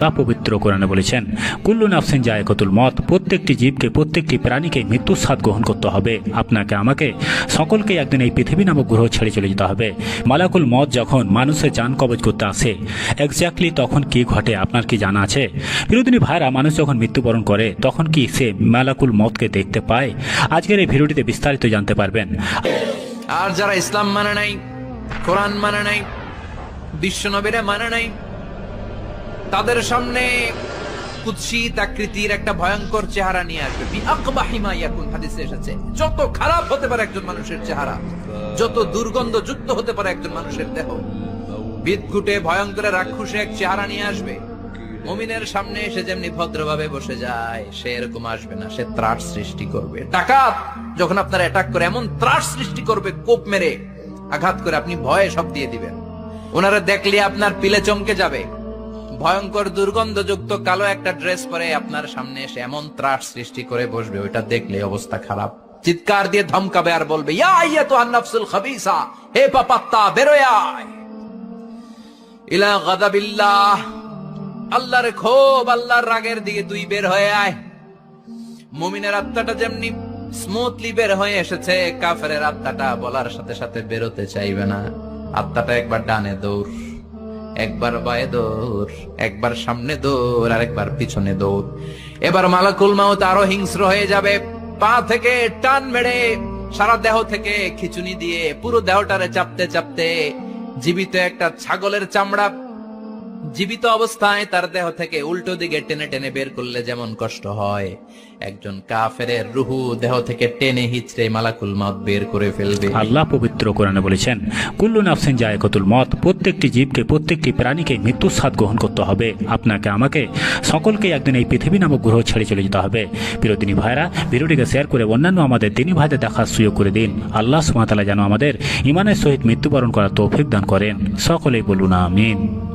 তা পবিত্র কোরআনে বলেছেন, কুল্লু নাফসিন জায়কতুল মত প্রত্যেকটি জীবকে প্রত্যেকটি প্রাণীকে মৃত্যুর স্বাদ গ্রহণ করতে হবে। আপনাকে, আমাকে, সকলকে একদিন এই পৃথিবী নামক গ্রহ ছেড়ে চলে যেতে হবে। মালাকুল মত যখন মানুষের যান কবজ করতে আসে, এক্স্যাক্টলি তখন কি ঘটে আপনার কি জানা আছে? বিরোধিনী ভাইরা, মানুষ যখন মৃত্যুবরণ করে, তখন কি সে মালাকুল মতকে দেখতে পায়? আজকের এই ভিডিওটিতে বিস্তারিত জানতে পারবেন। আর যারা ইসলাম মানে নাই, কোরআন মানে নাই বিশ্বনবীরা মানে নাই তাদের সামনে কুৎসিত আকৃতির একটা ভয়ঙ্কর চেহারা নিয়ে আসবে। বিআকবাহি মা ইয়াকুন, হাদিসে এসেছে। যত খারাপ হতে পারে একজন মানুষের চেহারা, যত দুর্গন্ধ যুক্ত হতে পারে একজন মানুষের দেহ, বিদঘুটে ভয়ঙ্কর রাক্ষসে এক চেহারা নিয়ে আসবে। মুমিনের সামনে এসে যেমনি ভদ্রভাবে বসে যায়, সে এরকম আসবে না, সে ত্রাস সৃষ্টি করবে। ডাকাত যখন আপনার অ্যাটাক করে, এমন ত্রাস সৃষ্টি করবে, কোপ মেরে আঘাত করে আপনি ভয়ে সব দিয়ে দিবেন। ওনারা দেখলে আপনার পিলে চমকে যাবে। ভয়ঙ্কর দুর্গন্ধযুক্ত কালো একটা ড্রেস পরে আপনার সামনে এসে এমন ত্রাস সৃষ্টি করে বসবে, ওইটা দেখলে অবস্থা খারাপ। চিৎকার দিয়ে ধমকাবে আর বলবে, ইয়া তো আন্নাফসুল খাবিসা, হে পাপাত্তা, বেরোয় ইলা গাদাবিল্লাহ, আল্লাহর ক্ষোভ, আল্লাহর রাগের দিকে তুই বের হয়ে আয়। মুমিনের আত্মাটা যেমনি স্মুথলি বের হয়ে এসেছে কাফের আত্মাটা বলার সাথে সাথে বেরোতে চাইবে না। আত্মাটা একবার ডানে দৌড়। একবার বায়ে দৌড়, একবার সামনে দৌড় আর একবার পিছনে দৌড়। এবার মালাকুল মাউত আরও হিংস্র হয়ে যাবে। পা থেকে টান মেরে সারা দেহ থেকে খিচুনি দিয়ে পুরো দেহটারে চাপতে চাপতে জীবিত একটা ছাগলের চামড়া জীবিত অবস্থায় তার দেহ থেকে উল্টো দিকে টেনে টেনে বের করলে যেমন কষ্ট হয়। একজন কাফেরের রুহু দেহ থেকে টেনে হিচড়ে মালাকুল মত বের করে ফেলবে। আল্লাহ পবিত্র কোরআনে বলেছেন, কুল্লু নাফসিন জায়কতুল মত প্রত্যেকটি জীবকে, প্রত্যেকটি প্রাণীকে মৃত্যুর স্বাদ গ্রহণ করতে হবে। আপনাকে, আমাকে, সকলকে একদিন এই পৃথিবী নামক গ্রহ ছেড়ে চলে যেতে হবে। প্রিয়দিনী ভাইরা, ভিডিওটিকে শেয়ার করে অন্যান্য আমাদের দিনী ভাইদের দেখার সুযোগ করে দিন। আল্লাহ সুমাতালা যেন আমাদের ইমানের সহিত মৃত্যুবরণ করার তৌফিক দান করেন। সকলেই বলুন, আমিন।